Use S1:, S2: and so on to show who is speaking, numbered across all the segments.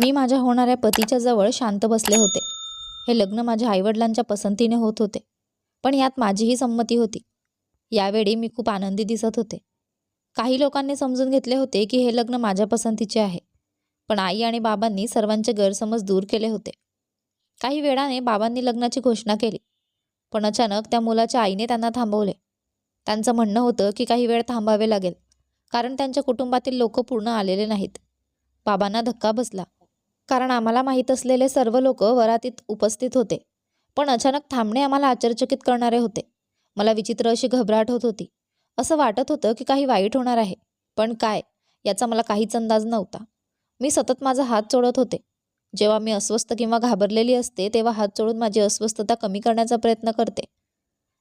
S1: मी माझ्या होणाऱ्या पतीच्या जवळ शांत बसले होते. हे लग्न माझ्या आईवडिलांच्या पसंतीने होत होते. पण यात माझीही संमती होती. यावेळी मी खूप आनंदी दिसत होते. काही लोकांनी समजून घेतले होते की हे लग्न माझ्या पसंतीचे आहे. पण आई आणि बाबांनी सर्वांचे गैरसमज दूर केले होते. काही वेळाने बाबांनी लग्नाची घोषणा केली. पण अचानक त्या मुलाच्या आईने त्यांना थांबवले. त्यांचं म्हणणं होतं की काही वेळ थांबावे लागेल. कारण त्यांच्या कुटुंबातील लोक पूर्ण आलेले नाहीत. बाबांना धक्का बसला. कारण आम्हाला माहीत असलेले सर्व लोक वरातीत उपस्थित होते. पण अचानक थांबणे आम्हाला आश्चर्यचकित करणारे होते. मला विचित्र अशी घबराट होत होती. असं वाटत होतं की काही वाईट होणार आहे. पण काय? याचा मला काहीच अंदाज नव्हता. मी सतत माझा हात चोळत होते. जेव्हा मी अस्वस्थ किंवा घाबरलेली असते तेव्हा हात चोळून माझी अस्वस्थता कमी करण्याचा प्रयत्न करते.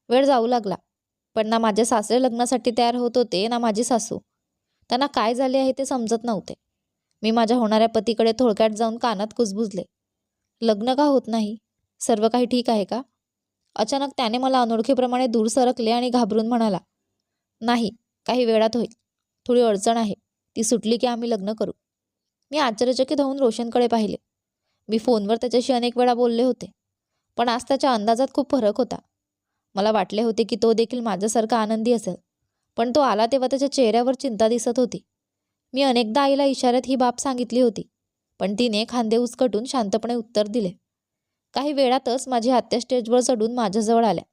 S1: वेळ जाऊ लागला. पण ना माझे सासरे लग्नासाठी तयार होत होते ना माझी सासू. त्यांना काय झाले आहे ते समजत नव्हते. मी माझ्या होणाऱ्या पतीकडे थोडक्यात जाऊन कानात कुजबुजले. लग्न का होत नाही? सर्व काही ठीक आहे का? अचानक त्याने मला अनोळखीप्रमाणे दूर सरकले आणि घाबरून म्हणाला नाही काही वेळात होईल. थोडी अडचण आहे. ती सुटली की आम्ही लग्न करू. मी आश्चर्यचकित होऊन रोशनकडे पाहिले. मी फोनवर त्याच्याशी अनेक वेळा बोलले होते पण आज त्याच्या अंदाजात खूप फरक होता. मला वाटले होते की तो देखील माझ्यासारखा आनंदी असेल पण तो आला तेव्हा त्याच्या चेहऱ्यावर चिंता दिसत होती. मी अनेकदा आईला इशाऱ्यात ही बाब सांगितली होती पण तिने खांदे उचकटून शांतपणे उत्तर दिले. काही वेळातच माझी आत्या स्टेजवर चढून माझ्याजवळ आल्या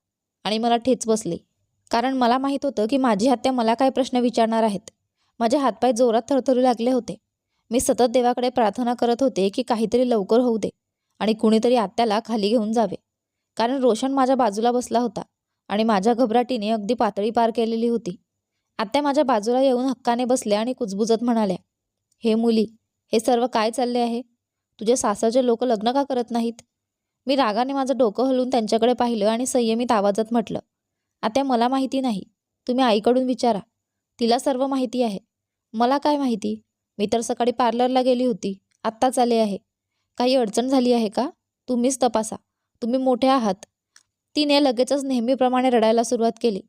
S1: आणि मला ठेच बसली कारण मला माहीत होतं की माझी आत्या मला काय प्रश्न विचारणार आहेत. माझे हातपाय जोरात थरथरू लागले होते. मी सतत देवाकडे प्रार्थना करत होते की काहीतरी लवकर होऊ दे आणि कुणीतरी आत्याला खाली घेऊन जावे. कारण रोशन माझ्या बाजूला बसला होता आणि माझ्या घबराटीने अगदी पातळी पार केलेली होती. आत्या माझ्या बाजूला येऊन हक्काने बसल्या आणि कुजबुजत म्हणाल्या हे मुली हे सर्व काय चालले आहे? तुझे सासरचे लोक लग्न का करत नाहीत मी रागाने माझं डोकं हलवून त्यांच्याकडे पाहिलं आणि संयमित आवाजात म्हटलं आत्या मला माहिती नाही. तुम्ही आईकडून विचारा. तिला सर्व माहिती आहे. मला काय माहिती? मी तर सकाळी पार्लरला गेली होती. आत्ताच आले आहे. काही अडचण झाली आहे का? तुम्हीच तपासा. तुम्ही मोठे आहात. तिने लगेचच नेहमीप्रमाणे रडायला सुरुवात केली.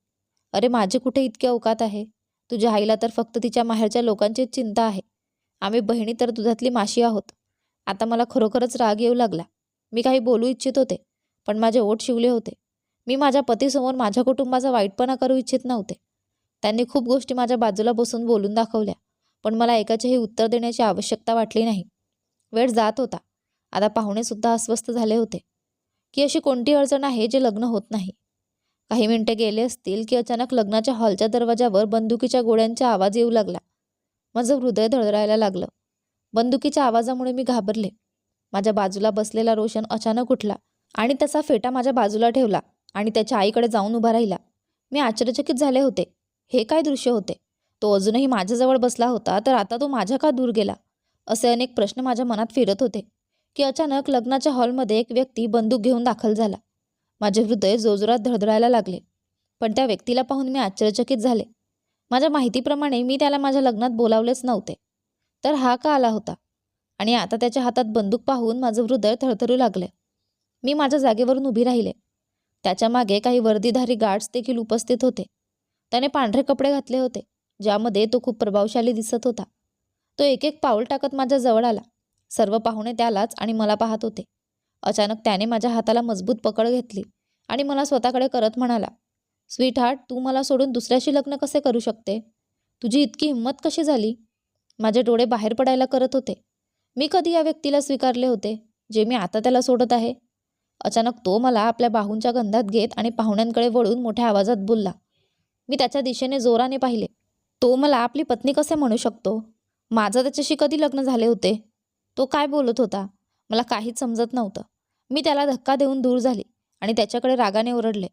S1: अरे माझे कुठे इतके अवकात आहे? तुझ्या आईला तर फक्त तिच्या माहेरच्या लोकांचीच चिंता आहे. आम्ही बहिणी तर दुधातली माशी आहोत. आता मला खरोखरच राग येऊ लागला. मी काही बोलू इच्छित होते पण माझे ओठ शिवले होते. मी माझ्या पतीसमोर माझ्या कुटुंबाचा वाईटपणा करू इच्छित नव्हते. त्यांनी खूप गोष्टी माझ्या बाजूला बसून बोलून दाखवल्या पण मला एकाचेही उत्तर देण्याची आवश्यकता वाटली नाही. वेळ जात होता. आता पाहुणेसुद्धा अस्वस्थ झाले होते. की अशी कोणती अडचण आहे जे लग्न होत नाही? काही मिनिटे गेले असतील की अचानक लग्नाच्या हॉलच्या दरवाजावर बंदुकीच्या गोळ्यांचा आवाज येऊ लागला. माझं हृदय धडधडायला लागलं. बंदुकीच्या आवाजामुळे मी घाबरले. माझ्या बाजूला बसलेला रोशन अचानक उठला आणि त्याचा फेटा माझ्या बाजूला ठेवला आणि त्याच्या आईकडे जाऊन उभा राहिला. मी आश्चर्यचकित झाले होते. हे काय दृश्य होते? तो अजूनही माझ्याजवळ बसला होता तर आता तो माझ्या का दूर गेला? असे अनेक प्रश्न माझ्या मनात फिरत होते की अचानक लग्नाच्या हॉलमध्ये एक व्यक्ती बंदूक घेऊन दाखल झाला. माझे हृदय जोजोरात धडधडायला लागले. पण त्या व्यक्तीला पाहून मी आश्चर्यचकित झाले. माझ्या माहितीप्रमाणे मी त्याला माझ्या लग्नात बोलावलेच नव्हते. तर हा का आला होता? आणि आता त्याच्या हातात बंदूक पाहून माझं हृदय थरथरू लागले. मी माझ्या जागेवरून उभी राहिले. त्याच्यामागे काही वर्दीधारी गार्ड्स देखील उपस्थित होते. त्याने पांढरे कपडे घातले होते ज्यामध्ये तो खूप प्रभावशाली दिसत होता. तो एक एक पाऊल टाकत माझ्या जवळ आला. सर्व पाहुणे त्यालाच आणि मला पाहत होते. अचानक त्याने माझ्या हाताला मजबूत पकड घेतली आणि मला स्वतःकडे करत म्हणाला स्वीट हार्ट तू मला सोडून दुसऱ्याशी लग्न कसे करू शकते? तुझी इतकी हिंमत कशी झाली? माझे डोळे बाहेर पडायला करत होते. मी कधी या व्यक्तीला स्वीकारले होते जे मी आता त्याला सोडत आहे? अचानक तो मला आपल्या बाहूंच्या गंधात घेत आणि पाहुण्यांकडे वळून मोठ्या आवाजात बोलला मी त्याच्या दिशेने जोराने पाहिले. तो मला आपली पत्नी कसे म्हणू शकतो? माझं त्याच्याशी कधी लग्न झाले होते? तो काय बोलत होता? मला काहीच समजत नव्हतं. मी त्याला धक्का देऊन दूर झाली आणि त्याच्याकडे रागाने ओरडले.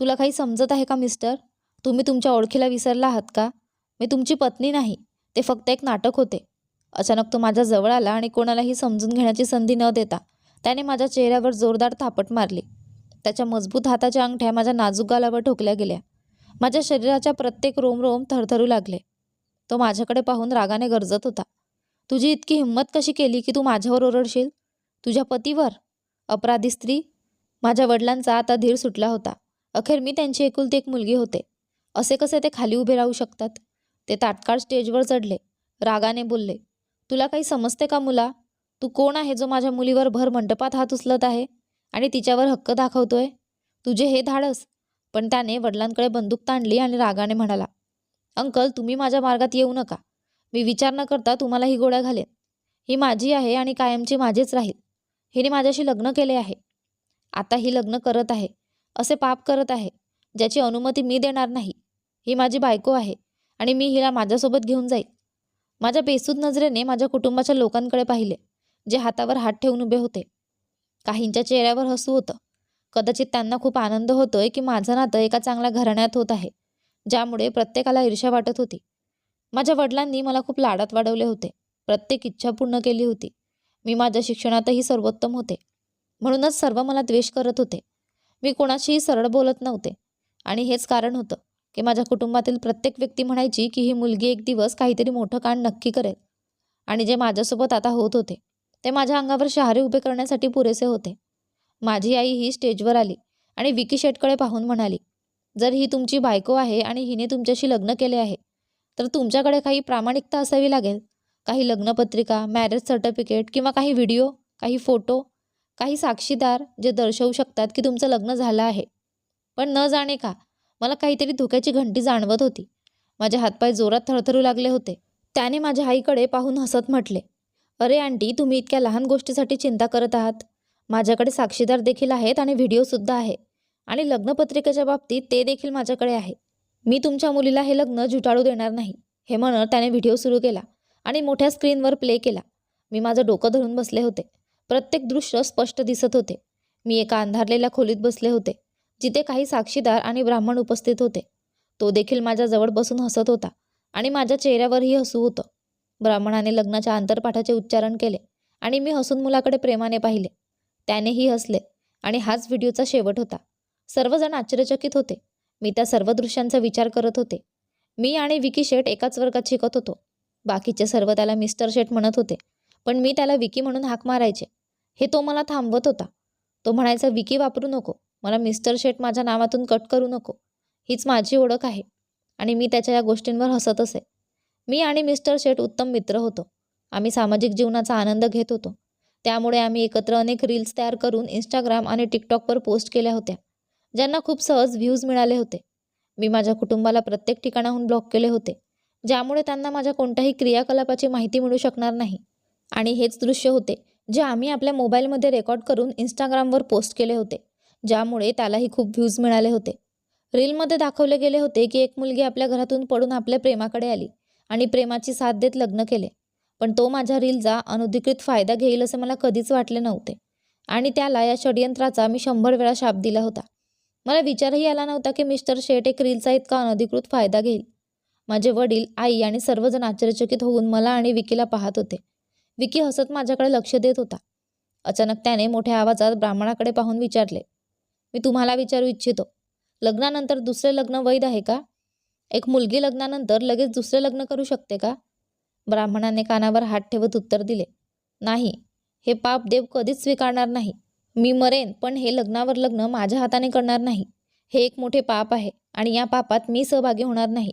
S1: तुला काही समजत आहे का मिस्टर? तुम्ही तुमच्या ओळखीला विसरला आहात का? मी तुमची पत्नी नाही ते फक्त एक नाटक होते. अचानक तो माझ्या जवळ आला आणि कोणालाही समजून घेण्याची संधी न देता त्याने माझ्या चेहऱ्यावर जोरदार थापट मारली. त्याच्या मजबूत हाताच्या अंगठ्या माझ्या नाजूक गालावर ठोकल्या गेल्या. माझ्या शरीराच्या प्रत्येक रोम रोम थरथरू लागले. तो माझ्याकडे पाहून रागाने गरजत होता. तुझी इतकी हिंमत कशी केली की तू माझ्यावर ओरडशील? तुझ्या पतीवर? अपराधी स्त्री. माझ्या वडिलांचा आता धीर सुटला होता. अखेर मी त्यांची एकुलती एक मुलगी होते. असे कसे ते खाली उभे राहू शकतात? ते तात्काळ स्टेजवर चढले. रागाने बोलले तुला काही समजते का मुला? तू कोण आहे जो माझ्या मुलीवर भर मंडपात हात उचलत आहे आणि तिच्यावर हक्क दाखवतोय? तुझे हे धाडस. पण त्याने वडिलांकडे बंदूक ताणली आणि रागाने म्हणाला अंकल तुम्ही माझ्या मार्गात येऊ नका. मी विचार न करता तुम्हाला ही गोळ्या घालेन. ही माझी आहे आणि कायमची माझीच राहील. हिने माझ्याशी लग्न केले आहे. आता ही लग्न करत आहे. असे पाप करत आहे ज्याची अनुमती मी देणार नाही. ही माझी बायको आहे आणि मी हिला माझ्यासोबत घेऊन जाईल. माझ्या बेसूद नजरेने माझ्या कुटुंबाच्या लोकांकडे पाहिले जे हातावर हात ठेवून उभे होते. काहींच्या चेहऱ्यावर हसू होतं. कदाचित त्यांना खूप आनंद होतोय की माझं नातं एका चांगल्या घराण्यात होत आहे ज्यामुळे प्रत्येकाला ईर्ष्या वाटत होती. माझ्या वडिलांनी मला खूप लाडात वाढवले होते. प्रत्येक इच्छा पूर्ण केली होती. मी माझ्या शिक्षणातही सर्वोत्तम होते. म्हणूनच सर्व मला द्वेष करत होते. मी कोणाशीही सरळ बोलत नव्हते. आणि हेच कारण होतं की माझ्या कुटुंबातील प्रत्येक व्यक्ती म्हणायची की ही मुलगी एक दिवस काहीतरी मोठं कांड नक्की करेल. आणि जे माझ्यासोबत आता होत होते ते माझ्या अंगावर शहारे उभे करण्यासाठी पुरेसे होते. माझी आई ही स्टेजवर आली आणि विकी शेटकडे पाहून म्हणाली जर ही तुमची बायको आहे आणि हिने तुमच्याशी लग्न केले आहे तर तुमच्याकडे काही प्रामाणिकता असावी लागेल. काही लग्नपत्रिका मॅरेज सर्टिफिकेट किंवा काही व्हिडिओ काही फोटो काही साक्षीदार जे दर्शवू शकतात की तुमचं लग्न झालं आहे. पण न जाणे का मला काहीतरी धोक्याची घंटी जाणवत होती. माझे हातपाय जोरात थरथरू लागले होते. त्याने माझ्या आईकडे पाहून हसत म्हटले अरे आंटी तुम्ही इतक्या लहान गोष्टीसाठी चिंता करत आहात. माझ्याकडे साक्षीदार देखील आहेत आणि व्हिडिओसुद्धा आहे. आणि लग्नपत्रिकेच्या बाबतीत ते देखील माझ्याकडे आहे. मी तुमच्या मुलीला हे लग्न झुटाळू देणार नाही. हे म्हणत त्याने व्हिडिओ सुरू केला. आणि मोठ्या स्क्रीनवर प्ले केला. मी माझं डोकं धरून बसले होते. प्रत्येक दृश्य स्पष्ट दिसत होते. मी एका अंधारलेल्या खोलीत बसले होते जिथे काही साक्षीदार आणि ब्राह्मण उपस्थित होते. तो देखील माझ्याजवळ बसून हसत होता आणि माझ्या चेहऱ्यावरही हसू होतं. ब्राह्मणाने लग्नाच्या आंतरपाठाचे उच्चारण केले आणि मी हसून मुलाकडे प्रेमाने पाहिले. त्यानेही हसले आणि हाच व्हिडिओचा शेवट होता. सर्वजण आश्चर्यचकित होते. मी त्या सर्व दृश्यांचा विचार करत होते. मी आणि विकी शेठ एकाच वर्गात शिकत होतो. बाकीचे सर्व त्याला मिस्टर शेट म्हणत होते. पण मी त्याला विकी म्हणून हाक मारायचे. हे तो मला थांबवत होता. तो म्हणायचा विकी वापरू नको. मला मिस्टर शेट माझ्या नावातून कट करू नको. हीच माझी ओळख आहे आणि मी त्याच्या या गोष्टींवर हसत असे. मी आणि मिस्टर शेट उत्तम मित्र होतो. आम्ही सामाजिक जीवनाचा आनंद घेत होतो. त्यामुळे आम्ही एकत्र अनेक रील्स तयार करून इंस्टाग्राम आणि टिकटॉकवर पोस्ट केल्या होत्या ज्यांना खूप सहज व्ह्यूज मिळाले होते. मी माझ्या कुटुंबाला प्रत्येक ठिकाणाहून ब्लॉक केले होते. ज्यामुळे त्यांना माझ्या कोणत्याही क्रियाकलापाची माहिती मिळू शकणार नाही. आणि हेच दृश्य होते जे आम्ही आपल्या मोबाईलमध्ये रेकॉर्ड करून इंस्टाग्रामवर पोस्ट केले होते ज्यामुळे त्यालाही खूप व्ह्यूज मिळाले होते. रीलमध्ये दाखवले गेले होते की एक मुलगी आपल्या घरातून पडून आपल्या प्रेमाकडे आली आणि प्रेमाची साथ देत लग्न केले. पण तो माझ्या रीलचा अनधिकृत फायदा घेईल असे मला कधीच वाटले नव्हते. आणि त्याला या षडयंत्राचा मी शंभर वेळा शाप दिला होता. मला विचारही आला नव्हता की मिस्टर शेट एक रीलचा इतका अनधिकृत फायदा घेईल. माझे वडील आई आणि सर्वजण आश्चर्यचकित होऊन मला आणि विकीला पाहत होते. विकी हसत माझ्याकडे लक्ष देत होता. अचानक त्याने मोठ्या आवाजात ब्राह्मणाकडे पाहून विचारले मी तुम्हाला विचारू इच्छितो. लग्नानंतर दुसरे लग्न वैध आहे का? एक मुलगी लग्नानंतर लगेच दुसरे लग्न करू शकते का? ब्राह्मणाने कानावर हात ठेवत उत्तर दिले नाही हे पाप देव कधीच स्वीकारणार नाही. मी मरेन पण हे लग्नावर लग्न माझ्या हाताने करणार नाही. हे एक मोठे पाप आहे आणि या पापात मी सहभागी होणार नाही.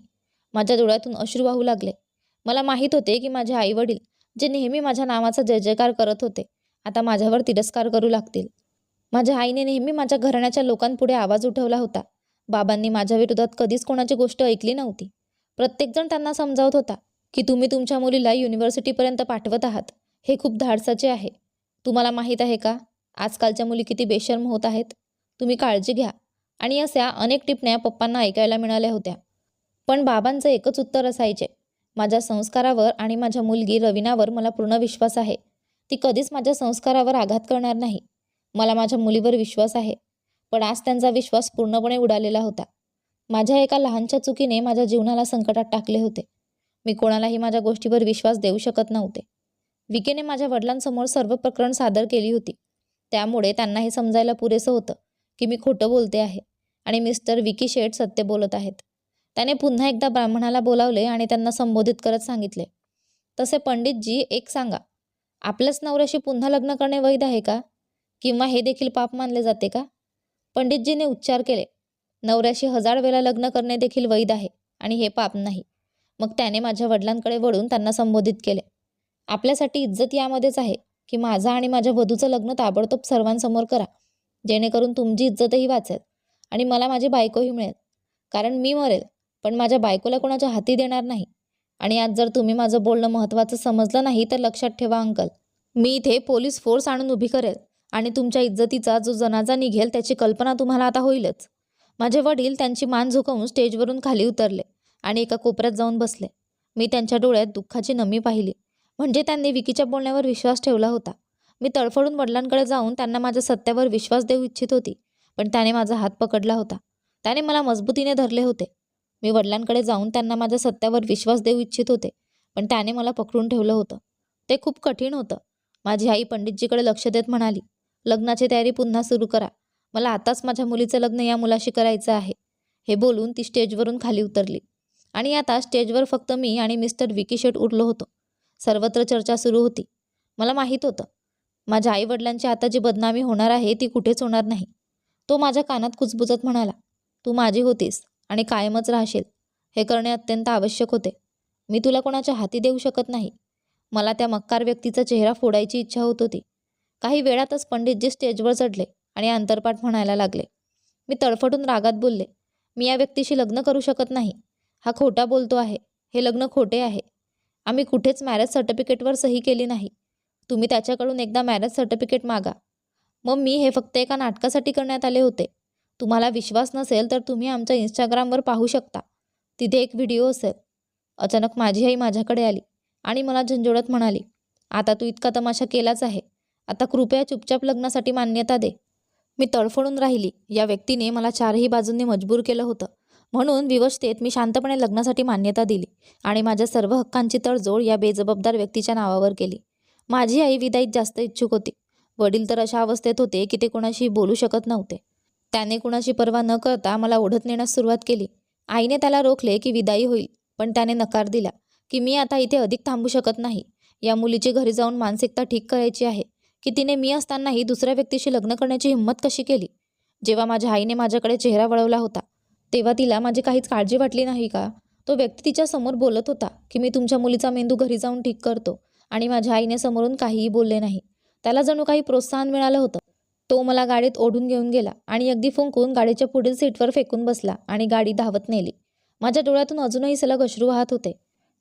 S1: माझ्या डोळ्यातून अश्रू वाहू लागले. मला माहीत होते की माझे आईवडील जे नेहमी माझ्या नावाचा जय जयकार करत होते आता माझ्यावर तिरस्कार करू लागतील. माझ्या आईने नेहमी माझ्या घराण्याच्या लोकांपुढे आवाज उठवला होता. बाबांनी माझ्या विरोधात कधीच कोणाची गोष्ट ऐकली नव्हती. प्रत्येकजण त्यांना समजावत होता की तुम्ही तुमच्या मुलीला युनिव्हर्सिटीपर्यंत पाठवत आहात. हे खूप धाडसाचे आहे. तुम्हाला माहीत आहे का? आजकालच्या मुली किती बेशर्म होत आहेत. तुम्ही काळजी घ्या. आणि अशा अनेक टिपण्या पप्पांना ऐकायला मिळाल्या होत्या. पण बाबांचं एकच उत्तर असायचे. माझ्या संस्कारावर आणि माझ्या मुलगी रवीनावर मला पूर्ण विश्वास आहे. ती कधीच माझ्या संस्कारावर आघात करणार नाही. मला माझ्या मुलीवर विश्वास आहे. पण आज त्यांचा विश्वास पूर्णपणे उडालेला होता. माझ्या एका लहानच्या चुकीने माझ्या जीवनाला संकटात टाकले होते. मी कोणालाही माझ्या गोष्टीवर विश्वास देऊ शकत नव्हते. विकेने माझ्या वडिलांसमोर सर्व प्रकरण सादर केली होती. त्यामुळे त्यांना हे समजायला पुरेसं होतं की मी खोटं बोलते आहे आणि मिस्टर विकी शेठ सत्य बोलत आहेत. त्याने पुन्हा एकदा ब्राह्मणाला बोलावले आणि त्यांना संबोधित करत सांगितले. तसे पंडितजी एक सांगा आपल्याच नवऱ्याशी पुन्हा लग्न करणे वैध आहे का? किंवा हे देखील पाप मानले जाते का? पंडितजीने उच्चार केले नवऱ्याशी हजार वेळा लग्न करणे देखील वैध आहे आणि हे पाप नाही. मग त्याने माझ्या वडिलांकडे वळून त्यांना संबोधित केले आपल्यासाठी इज्जत यामध्येच आहे की माझा आणि माझ्या वधूचं लग्न ताबडतोब सर्वांसमोर करा जेणेकरून तुमची इज्जतही वाचेल आणि मला माझी बायकोही मिळेल कारण मी मरेल. पण माझ्या बायकोला कोणाच्या हाती देणार नाही. आणि आज जर तुम्ही माझं बोलणं महत्त्वाचं समजलं नाही तर लक्षात ठेवा अंकल. मी इथे पोलीस फोर्स आणून उभी करेल आणि तुमच्या इज्जतीचा जो जनाजा निघेल त्याची कल्पना तुम्हाला आता होईलच. माझे वडील त्यांची मान झुकवून स्टेजवरून खाली उतरले आणि एका कोपऱ्यात जाऊन बसले. मी त्यांच्या डोळ्यात दुःखाची नमी पाहिली. म्हणजे त्यांनी विकीच्या बोलण्यावर विश्वास ठेवला होता. मी तडफडून वडिलांकडे जाऊन त्यांना माझ्या सत्यावर विश्वास देऊ इच्छित होती पण त्याने माझा हात पकडला होता. त्याने मला मजबूतीने धरले होते. मी वडिलांकडे जाऊन त्यांना माझ्या सत्यावर विश्वास देऊ इच्छित होते पण त्याने मला पकडून ठेवलं होतं. ते खूप कठीण होतं. माझी आई पंडितजीकडे लक्ष देत म्हणाली लग्नाची तयारी पुन्हा सुरू करा. मला आताच माझ्या मुलीचं लग्न या मुलाशी करायचं आहे. हे बोलून ती स्टेजवरून खाली उतरली. आणि आता स्टेजवर फक्त मी आणि मिस्टर विकी शेट उरलो होतो. सर्वत्र चर्चा सुरू होती. मला माहीत होतं माझ्या आईवडिलांची आता जी बदनामी होणार आहे ती कुठेच होणार नाही. तो माझ्या कानात कुजबुजत म्हणाला तू माझी होतीस. आणि कायमच राहशील. हे करणे अत्यंत आवश्यक होते. मी तुला कोणाच्या हाती देऊ शकत नाही. मला त्या मक्कार व्यक्तीचा चेहरा फोडायची इच्छा होत होती. काही वेळातच पंडितजी स्टेजवर चढले आणि अंतरपाठ म्हणायला लागले. मी तडफडून रागात बोलले मी या व्यक्तीशी लग्न करू शकत नाही. हा खोटा बोलतो आहे. हे लग्न खोटे आहे. आम्ही कुठेच मॅरेज सर्टिफिकेटवर सही केली नाही. तुम्ही त्याच्याकडून एकदा मॅरेज सर्टिफिकेट मागा. मग मी हे फक्त एका नाटकासाठी करण्यात आले होते. तुम्हाला विश्वास नसेल तर तुम्ही आमच्या इंस्टाग्रामवर पाहू शकता. तिथे एक व्हिडिओ असेल. अचानक माझी आई माझ्याकडे आली आणि मला झंझोडत म्हणाली आता तू इतका तमाशा केलाच आहे. आता कृपया चुपचाप लग्नासाठी मान्यता दे. मी तडफडून राहिली. या व्यक्तीने मला चारही बाजूंनी मजबूर केलं होतं. म्हणून विवशतेत मी शांतपणे लग्नासाठी मान्यता दिली आणि माझ्या सर्व हक्कांची तडजोड या बेजबाबदार व्यक्तीच्या नावावर केली. माझी आई विदाईत जास्त इच्छुक होती. वडील तर अशा अवस्थेत होते की ते कोणाशी बोलू शकत नव्हते. त्याने कुणाची पर्वा न करता मला ओढत नेण्यास सुरुवात केली. आईने त्याला रोखले की विदाई होईल पण त्याने नकार दिला की मी आता इथे अधिक थांबू शकत नाही. या मुलीची घरी जाऊन मानसिकता ठीक करायची आहे. की तिने मी असतानाही दुसऱ्या व्यक्तीशी लग्न करण्याची हिंमत कशी केली? जेव्हा माझ्या आईने माझ्याकडे चेहरा वळवला होता तेव्हा तिला माझी काहीच काळजी वाटली नाही का? तो व्यक्ती तिच्या समोर बोलत होता की मी तुमच्या मुलीचा मेंदू घरी जाऊन ठीक करतो आणि माझ्या आईने समोरून काहीही बोलले नाही. त्याला जणू काही प्रोत्साहन मिळालं होतं. तो मला गाडीत ओढून घेऊन गेला आणि अगदी फुंकून गाडीच्या पुढील सीटवर फेकून बसला आणि गाडी धावत नेली. माझ्या डोळ्यातून अजूनही सलग अश्रू वाहत होते.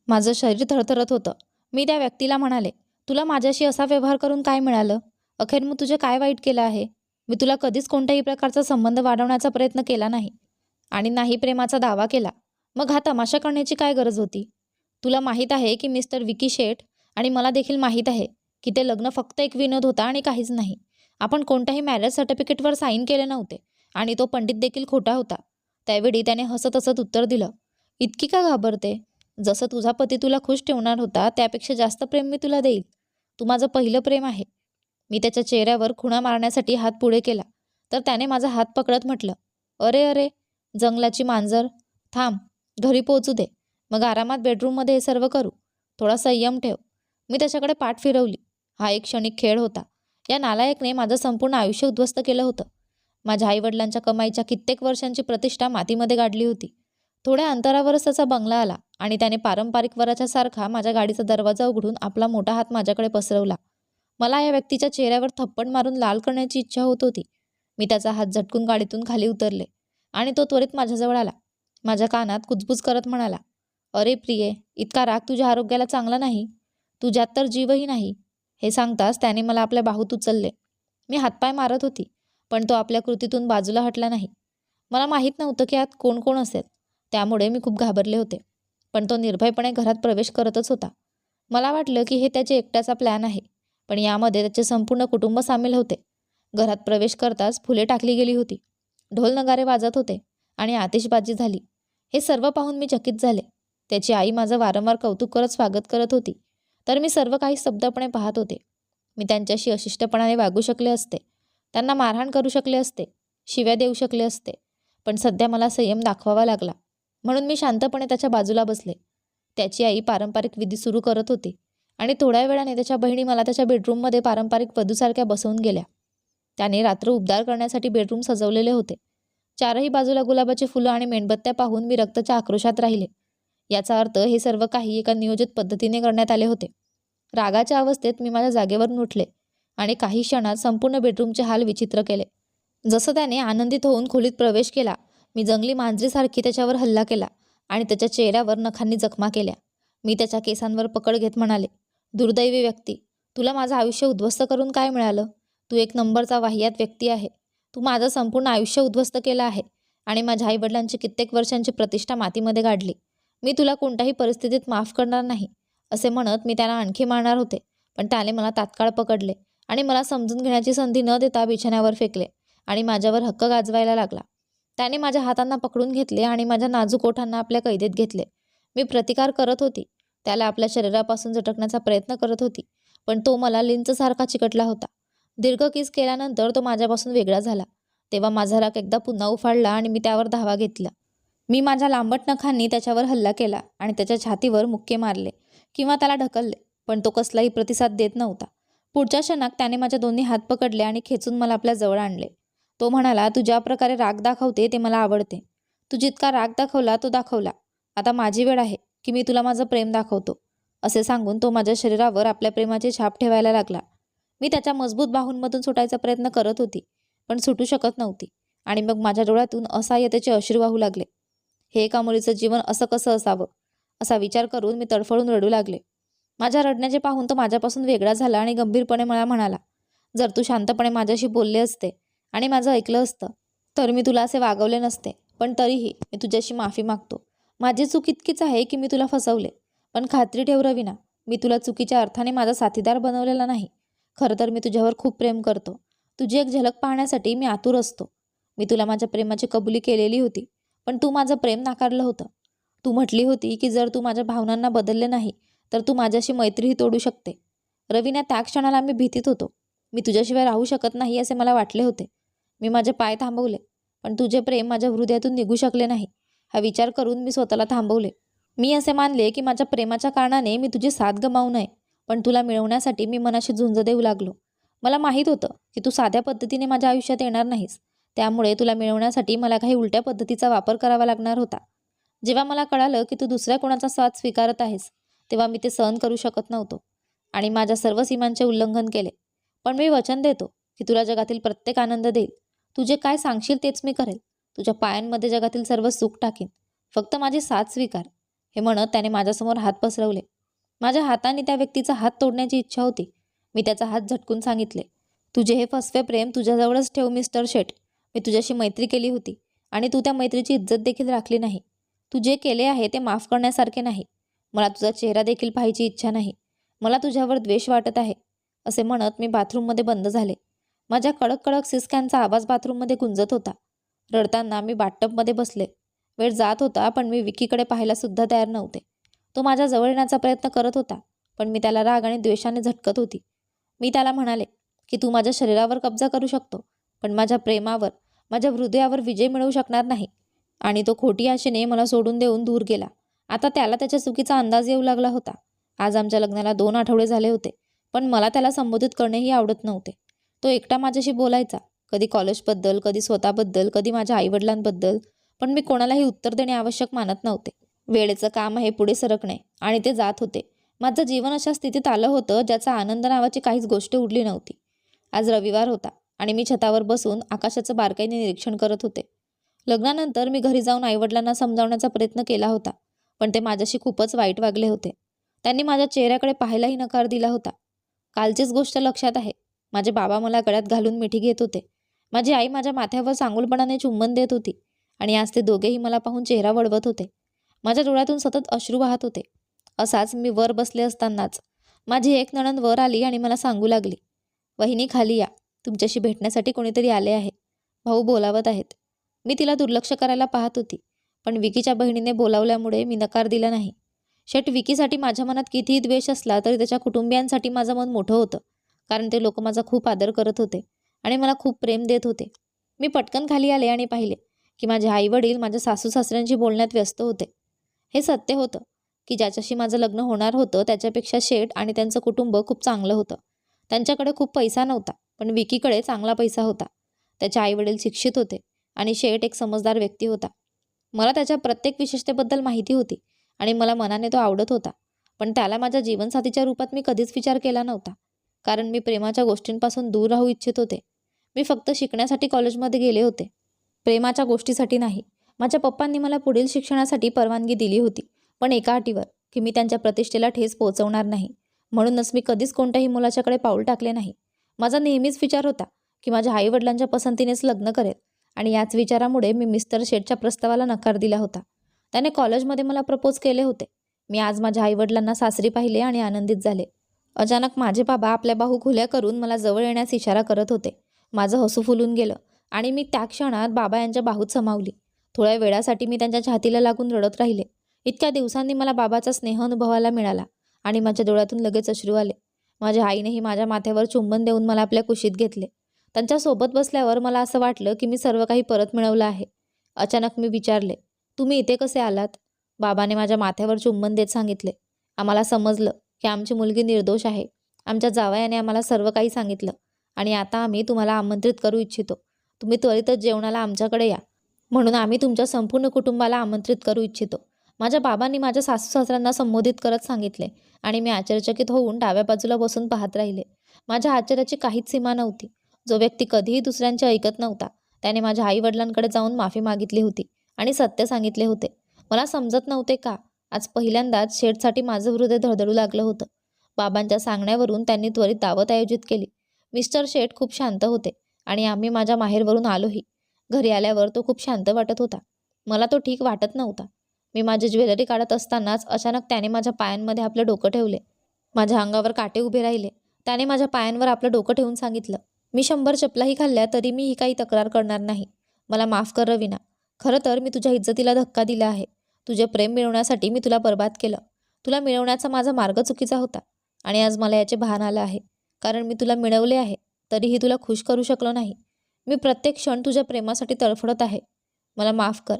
S1: माझं शरीर थरथरत होतं. मी त्या व्यक्तीला म्हणाले तुला माझ्याशी असा व्यवहार करून काय मिळालं? अखेर मी तुझे काय वाईट केलं आहे? मी तुला कधीच कोणत्याही प्रकारचा संबंध वाढवण्याचा प्रयत्न केला नाही आणि नाही प्रेमाचा दावा केला. मग हा तमाशा करण्याची काय गरज होती? तुला माहीत आहे की मिस्टर विकी शेठ आणि मला देखील माहीत आहे की ते लग्न फक्त एक विनोद होता आणि काहीच नाही. आपण कोणत्याही मॅरेज सर्टिफिकेटवर साईन केले नव्हते आणि तो पंडित देखील खोटा होता. त्यावेळी त्याने हसत हसत उत्तर दिलं इतकी का घाबरते? जसं तुझा पती तुला खुश ठेवणार होता त्यापेक्षा जास्त प्रेम मी तुला देईल. तू माझं पहिलं प्रेम आहे. मी त्याच्या चेहऱ्यावर खुणा मारण्यासाठी हात पुढे केला. तर त्याने माझा हात पकडत म्हटलं अरे अरे जंगलाची मांजर. थांब घरी पोहोचू दे. मग आरामात बेडरूममध्ये हे सर्व करू. थोडा संयम ठेव. मी त्याच्याकडे पाठ फिरवली. हा एक क्षणिक खेळ होता. या नालायकने माझं संपूर्ण आयुष्य उद्ध्वस्त केलं होतं. माझ्या आईवडिलांच्या कमाईच्या कित्येक वर्षांची प्रतिष्ठा मातीमध्ये गाडली होती. थोड्या अंतरावरच त्याचा बंगला आला आणि त्याने पारंपरिक वराच्या सारखा माझ्या गाडीचा दरवाजा उघडून आपला मोठा हात माझ्याकडे पसरवला. मला या व्यक्तीच्या चेहऱ्यावर थप्पड मारून लाल करण्याची इच्छा होत होती. मी त्याचा हात झटकून गाडीतून खाली उतरले आणि तो त्वरित माझ्याजवळ आला. माझ्या कानात कुजबुज करत म्हणाला अरे प्रिये इतका राग तुझ्या आरोग्याला चांगला नाही. तुझ्यात तर जीवही नाही. हे सांगताच त्याने मला आपल्या बाहूत उचलले. मी हातपाय मारत होती पण तो आपल्या कृतीतून बाजूला हटला नाही. मला माहीत नव्हतं की आत कोण कोण असेल त्यामुळे मी खूप घाबरले होते. पण तो निर्भयपणे घरात प्रवेश करतच होता. मला वाटलं की हे त्याचे एकट्याचा प्लॅन आहे पण यामध्ये त्याचे संपूर्ण कुटुंब सामील होते. घरात प्रवेश करताच फुले टाकली गेली होती. ढोल नगारे वाजत होते आणि आतिषबाजी झाली. हे सर्व पाहून मी चकित झाले. त्याची आई माझं वारंवार कौतुक करत स्वागत करत होती. तर मी सर्व काही स्तब्धपणे पाहत होते. मी त्यांच्याशी अशिष्टपणाने वागू शकले असते. त्यांना मारहाण करू शकले असते. शिव्या देऊ शकले असते. पण सध्या मला संयम दाखवावा लागला. म्हणून मी शांतपणे त्याच्या बाजूला बसले. त्याची आई पारंपरिक विधी सुरू करत होती आणि थोड्या वेळाने त्याच्या बहिणी मला त्याच्या बेडरूममध्ये पारंपरिक वधूसारख्या बसवून गेल्या. त्याने रात्र उबदार करण्यासाठी बेडरूम सजवलेले होते. चारही बाजूला गुलाबाची फुलं आणि मेणबत्त्या पाहून मी रक्ताच्या आक्रोशात राहिले. याचा अर्थ हे सर्व काही एका नियोजित पद्धतीने करण्यात आले होते. रागाच्या अवस्थेत मी माझ्या जागेवरून उठले आणि काही क्षणात संपूर्ण बेडरूमचे हाल विचित्र केले. जसं त्याने आनंदित होऊन खोलीत प्रवेश केला मी जंगली मांजरीसारखी त्याच्यावर हल्ला केला आणि त्याच्या चेहऱ्यावर नखांनी जखमा केल्या. मी त्याच्या केसांवर पकड घेत म्हणाले दुर्दैवी व्यक्ती तुला माझं आयुष्य उद्ध्वस्त करून काय मिळालं? तू एक नंबरचा वाह्यात व्यक्ती आहे. तू माझं संपूर्ण आयुष्य उद्ध्वस्त केलं आहे आणि माझ्या आईवडिलांची कित्येक वर्षांची प्रतिष्ठा मातीमध्ये गाडली. मी तुला कोणत्याही परिस्थितीत माफ करणार नाही असे म्हणत मी त्याला आणखी मारणार होते. पण त्याने मला तात्काळ पकडले आणि मला समजून घेण्याची संधी न देता बिछाण्यावर फेकले आणि माझ्यावर हक्क गाजवायला लागला. त्याने माझ्या हातांना पकडून घेतले आणि माझ्या नाजूक ओठांना आपल्या कैदेत घेतले. मी प्रतिकार करत होती. त्याला आपल्या शरीरापासून झटकण्याचा प्रयत्न करत होती पण तो मला लिंचसारखा चिकटला होता. दीर्घ किस केल्यानंतर तो माझ्यापासून वेगळा झाला. तेव्हा माझा राग एकदा पुन्हा उफाडला आणि मी त्यावर धावा घेतला. मी माझ्या लांबट नखांनी त्याच्यावर हल्ला केला आणि त्याच्या छातीवर मुक्के मारले किंवा त्याला ढकलले पण तो कसलाही प्रतिसाद देत नव्हता. पुढच्या क्षणात त्याने माझ्या दोन्ही हात पकडले आणि खेचून मला आपल्या जवळ आणले. तो म्हणाला तू ज्या प्रकारे राग दाखवते ते मला आवडते. तू जितका राग दाखवला तो दाखवला. आता माझी वेळ आहे की मी तुला माझं प्रेम दाखवतो. असे सांगून तो माझ्या शरीरावर आपल्या प्रेमाची छाप ठेवायला लागला. मी त्याच्या मजबूत बाहूंमधून सुटायचा प्रयत्न करत होती पण सुटू शकत नव्हती आणि मग माझ्या डोळ्यातून असहाय्यतेचे अश्रू वाहू लागले. हे एका मुलीचं जीवन असं कसं असावं? असा विचार करून मी तडफडून रडू लागले. माझ्या रडण्याचे पाहून तो माझ्यापासून वेगळा झाला आणि गंभीरपणे मला म्हणाला जर तू शांतपणे माझ्याशी बोलले असते आणि माझं ऐकलं असतं तर मी तुला असे वागवले नसते. पण तरीही मी तुझ्याशी माफी मागतो. माझी चूक इतकीच आहे की मी तुला फसवले. पण खात्री ठेव रवीना मी तुला चुकीच्या अर्थाने माझा साथीदार बनवलेला नाही. खरं तर मी तुझ्यावर खूप प्रेम करतो. तुझी एक झलक पाहण्यासाठी मी आतुर असतो. मी तुला माझ्या प्रेमाची कबुली केलेली होती. पण तू माझं प्रेम नाकारलं होतं. तू म्हटली होती की जर तू माझ्या भावनांना बदलले नाही तर तू माझ्याशी मैत्रीही तोडू शकते. रवीना त्या क्षणाला मी भीतीत होतो. मी तुझ्याशिवाय राहू शकत नाही असे मला वाटले होते. मी माझे पाय थांबवले पण तुझे प्रेम माझ्या हृदयातून निघू शकले नाही. हा विचार करून मी स्वतःला थांबवले. मी असे मानले की माझ्या प्रेमाच्या कारणाने मी तुझी साथ गमावू नये पण तुला मिळवण्यासाठी मी मनाशी झुंज देऊ लागलो. मला माहीत होतं की तू साध्या पद्धतीने माझ्या आयुष्यात येणार नाहीस. त्यामुळे तुला मिळवण्यासाठी मला काही उलट्या पद्धतीचा वापर करावा लागणार होता. जेव्हा मला कळालं की तू दुसऱ्या कोणाचा साथ स्वीकारत आहेस तेव्हा मी ते सहन करू शकत नव्हतो आणि माझ्या सर्व सीमांचे उल्लंघन केले. पण मी वचन देतो की तुला जगातील प्रत्येक आनंद देईल. तू जे काय सांगशील तेच मी करेल. तुझ्या पायांमध्ये जगातील सर्व सुख टाकीन. फक्त माझी साथ स्वीकार. हे म्हणत त्याने माझ्यासमोर हात पसरवले. माझ्या हाताने त्या व्यक्तीचा हात तोडण्याची इच्छा होती. मी त्याचा हात झटकून सांगितले तुझे हे फसवे प्रेम तुझ्याजवळच ठेव मिस्टर शेट मी तुझ्याशी मैत्री केली होती आणि तू त्या मैत्रीची इज्जत देखील राखली नाही. तू जे केले आहे ते माफ करण्यासारखे नाही. मला तुझा चेहरा देखील पाहायची इच्छा नाही. मला तुझ्यावर द्वेष वाटत आहे असे म्हणत मी बाथरूममध्ये बंद झाले. माझ्या कडक कडक सिस्क्यांचा आवाज बाथरूममध्ये गुंजत होता. रडताना मी बाटटपमध्ये बसले. वेळ जात होता पण मी विकीकडे पाहायला सुद्धा तयार नव्हते. तो माझ्या जवळ येण्याचा प्रयत्न करत होता पण मी त्याला राग आणि द्वेषाने झटकत होती. मी त्याला म्हणाले की तू माझ्या शरीरावर कब्जा करू शकतो. पण माझ्या प्रेमावर माझ्या हृदयावर विजय मिळवू शकणार नाही. आणि तो खोटी आशेने मला सोडून देऊन दूर गेला. आता त्याला त्याच्या चुकीचा अंदाज येऊ लागला होता. आज आमच्या लग्नाला दोन आठवडे झाले होते पण मला त्याला संबोधित करणेही आवडत नव्हते. तो एकटा माझ्याशी बोलायचा कधी कॉलेजबद्दल कधी स्वतःबद्दल कधी माझ्या आईवडिलांबद्दल पण मी कोणालाही उत्तर देणे आवश्यक मानत नव्हते. वेळेचं काम आहे पुढे सरकणे आणि ते जात होते. माझं जीवन अशा स्थितीत आलं होतं ज्याचा आनंद नावाची काहीच गोष्ट उरली नव्हती. आज रविवार होता आणि मी छतावर बसून आकाशाचं बारकाईने निरीक्षण करत होते. लग्नानंतर मी घरी जाऊन आईवडिलांना समजावण्याचा प्रयत्न केला होता पण ते माझ्याशी खूपच वाईट वागले होते. त्यांनी माझ्या चेहऱ्याकडे पाहायलाही नकार दिला होता. कालचीच गोष्ट लक्षात आहे. माझे बाबा मला गळ्यात घालून मिठी घेत होते. माझी आई माझ्या माथ्यावर चांगुलपणाने चुंबन देत होती आणि आज ते दोघेही मला पाहून चेहरा वळवत होते. माझ्या डोळ्यातून सतत अश्रू वाहत होते. असाच मी वर बसले असतानाच माझी एक नणंद वर आली आणि मला सांगू लागली वहिनी खाली या. तुमच्याशी भेटण्यासाठी कोणीतरी आले आहे. भाऊ बोलावत आहेत. मी तिला दुर्लक्ष करायला पाहत होती पण विकीच्या बहिणीने बोलावल्यामुळे मी नकार दिला नाही. शेट विकीसाठी माझ्या मनात कितीही द्वेष असला तरी त्याच्या कुटुंबियांसाठी माझं मन मोठं होतं कारण ते लोक माझा खूप आदर करत होते आणि मला खूप प्रेम देत होते. मी पटकन खाली आले आणि पाहिले की माझे आईवडील माझ्या सासू सासऱ्यांशी बोलण्यात व्यस्त होते. हे सत्य होतं की ज्याच्याशी माझं लग्न होणार होतं त्याच्यापेक्षा शेठ आणि त्यांचं कुटुंब खूप चांगलं होतं. त्यांच्याकडे खूप पैसा नव्हता. पण विकीकडे चांगला पैसा होता. त्याचे आईवडील शिक्षित होते आणि शेठ एक समजदार व्यक्ती होता. मला त्याच्या प्रत्येक विशेषतेबद्दल माहिती होती आणि मला मनाने तो आवडत होता. पण त्याला माझ्या जीवनसाथीच्या रूपात मी कधीच विचार केला नव्हता. कारण मी प्रेमाच्या गोष्टींपासून दूर राहू इच्छित होते. मी फक्त शिकण्यासाठी कॉलेजमध्ये गेले होते. प्रेमाच्या गोष्टीसाठी नाही. माझ्या पप्पांनी मला पुढील शिक्षणासाठी परवानगी दिली होती. पण एका अटीवर की मी त्यांच्या प्रतिष्ठेला ठेस पोहोचवणार नाही. म्हणूनच मी कधीच कोणत्याही मुलाच्याकडे पाऊल टाकले नाही. माझा नेहमीच विचार होता की माझ्या आईवडिलांच्या पसंतीनेच लग्न करेल आणि याच विचारामुळे मी मिस्टर शेठच्या प्रस्तावाला नकार दिला होता. त्याने कॉलेजमध्ये मला प्रपोज केले होते. मी आज माझ्या आईवडिलांना सासरी पाहिले आणि आनंदित झाले. अचानक माझे बाबा आपल्या बाहू खुल्या करून मला जवळ येण्यास इशारा करत होते. माझं हसू फुलून गेलं आणि मी त्या क्षणात बाबा यांच्या बाहूत समावली. थोड्या वेळासाठी मी त्यांच्या छातीला लागून रडत राहिले. इतक्या दिवसांनी मला बाबाचा स्नेह अनुभवायला मिळाला आणि माझ्या डोळ्यातून लगेच अश्रू आले. माझ्या आईनेही माझ्या माथ्यावर चुंबन देऊन मला आपल्या कुशीत घेतले. त्यांच्यासोबत बसल्यावर मला असं वाटलं की मी सर्व काही परत मिळवलं आहे. अचानक मी विचारले तुम्ही इथे कसे आलात? बाबाने माझ्या माथ्यावर चुंबन देत सांगितले. आम्हाला समजलं की आमची मुलगी निर्दोष आहे. आमच्या जावयाने आम्हाला सर्व काही सांगितलं आणि आता आम्ही तुम्हाला आमंत्रित करू इच्छितो. तुम्ही त्वरितच जेवणाला आमच्याकडे या. म्हणून आम्ही तुमच्या संपूर्ण कुटुंबाला आमंत्रित करू इच्छितो. माझ्या बाबांनी माझ्या सासू सासऱ्यांना संबोधित करत सांगितले आणि मी आश्चर्यचकित होऊन डाव्या बाजूला बसून पाहत राहिले. माझ्या आश्चर्याची काहीच सीमा नव्हती. जो व्यक्ती कधीही दुसऱ्यांचे ऐकत नव्हता त्याने माझ्या आईवडिलांकडे जाऊन माफी मागितली होती आणि सत्य सांगितले होते. मला समजत नव्हते का? आज पहिल्यांदाच शेठसाठी माझं हृदय धडधडू लागलं होतं. बाबांच्या सांगण्यावरून त्यांनी त्वरित दावत आयोजित केली. मिस्टर शेठ खूप शांत होते आणि आम्ही माझ्या माहेरवरून आलोही. घरी आल्यावर तो खूप शांत वाटत होता. मला तो ठीक वाटत नव्हता. मी माझी ज्वेलरी काढत असतानाच अचानक त्याने माझ्या पायांमध्ये आपलं डोकं ठेवले. माझ्या अंगावर काटे उभे राहिले. त्याने माझ्या पायांवर आपलं डोकं ठेवून सांगितलं मी शंभर चपलाही खाल्ल्या तरी मी ही काही तक्रार करणार नाही. मला माफ कर रविना. खरं तर मी तुझ्या इज्जतीला धक्का दिला आहे. तुझे प्रेम मिळवण्यासाठी मी तुला बर्बाद केलं. तुला मिळवण्याचा माझा मार्ग चुकीचा होता आणि आज मला याचे भान आलं आहे. कारण मी तुला मिळवले आहे तरीही तुला खुश करू शकलो नाही. मी प्रत्येक क्षण तुझ्या प्रेमासाठी तडफडत आहे. मला माफ कर.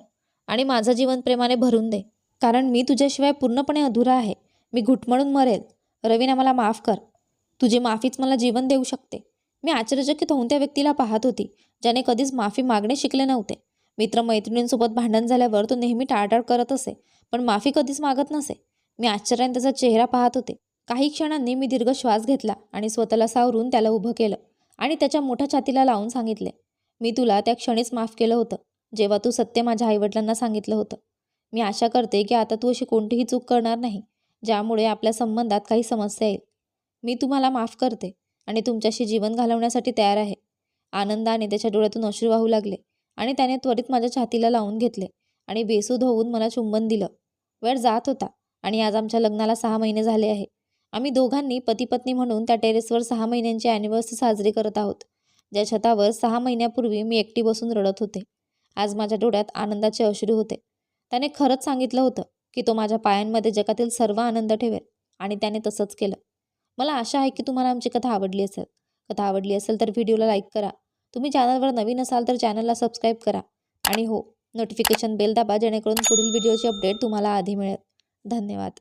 S1: आणि माझं जीवन प्रेमाने भरून दे. कारण मी तुझ्याशिवाय पूर्णपणे अधुरा आहे. मी घुटमळून मरेल. रवीना मला माफ कर. तुझी माफीच मला जीवन देऊ शकते. मी आश्चर्यचकित होऊन त्या व्यक्तीला पाहत होती ज्याने कधीच माफी मागणे शिकले नव्हते. मित्रमैत्रिणींसोबत भांडण झाल्यावर तो नेहमी टाळटाळ करत असे पण माफी कधीच मागत नसे. मी आश्चर्याने त्याचा चेहरा पाहत होते. काही क्षणांनी मी दीर्घ श्वास घेतला आणि स्वतःला सावरून त्याला उभं केलं आणि त्याच्या मोठ्या छातीला लावून सांगितले मी तुला त्या क्षणीच माफ केलं होतं. जेव्हा तू सत्य माझ्या आईवडिलांना सांगितलं होतं. मी आशा करते की आता तू अशी कोणतीही चूक करणार नाही ज्यामुळे आपल्या संबंधात काही समस्या येईल. मी तुम्हाला माफ करते आणि तुमच्याशी जीवन घालवण्यासाठी तयार आहे. आनंदाने त्याच्या डोळ्यातून अश्रू वाहू लागले आणि त्याने त्वरित माझ्या छातीला लावून घेतले आणि बेसूद होऊन मला चुंबन दिलं. वेळ जात होता आणि आज आमच्या लग्नाला सहा महिने झाले आहे. आम्ही दोघांनी पतीपत्नी म्हणून त्या टेरेसवर सहा महिन्यांची अॅनिव्हर्सरी साजरी करत आहोत. ज्या छतावर सहा महिन्यापूर्वी मी एकटी बसून रडत होते. आज माझ्या डोळ्यात आनंदाचे अश्रू होते. त्याने खरंच सांगितलं होतं की तो माझ्या पायांमध्ये जगातील सर्व आनंद ठेवेल आणि त्याने तसंच केलं. मला आशा आहे की तुम्हाला आमची कथा आवडली असेल. कथा आवडली असेल तर व्हिडिओला लाईक करा. तुम्ही चॅनलवर नवीन असाल तर चॅनलला सबस्क्राईब करा. आणि हो नोटिफिकेशन बेल दाबा जेणेकरून पुढील व्हिडिओची अपडेट तुम्हाला आधी मिळेल. धन्यवाद.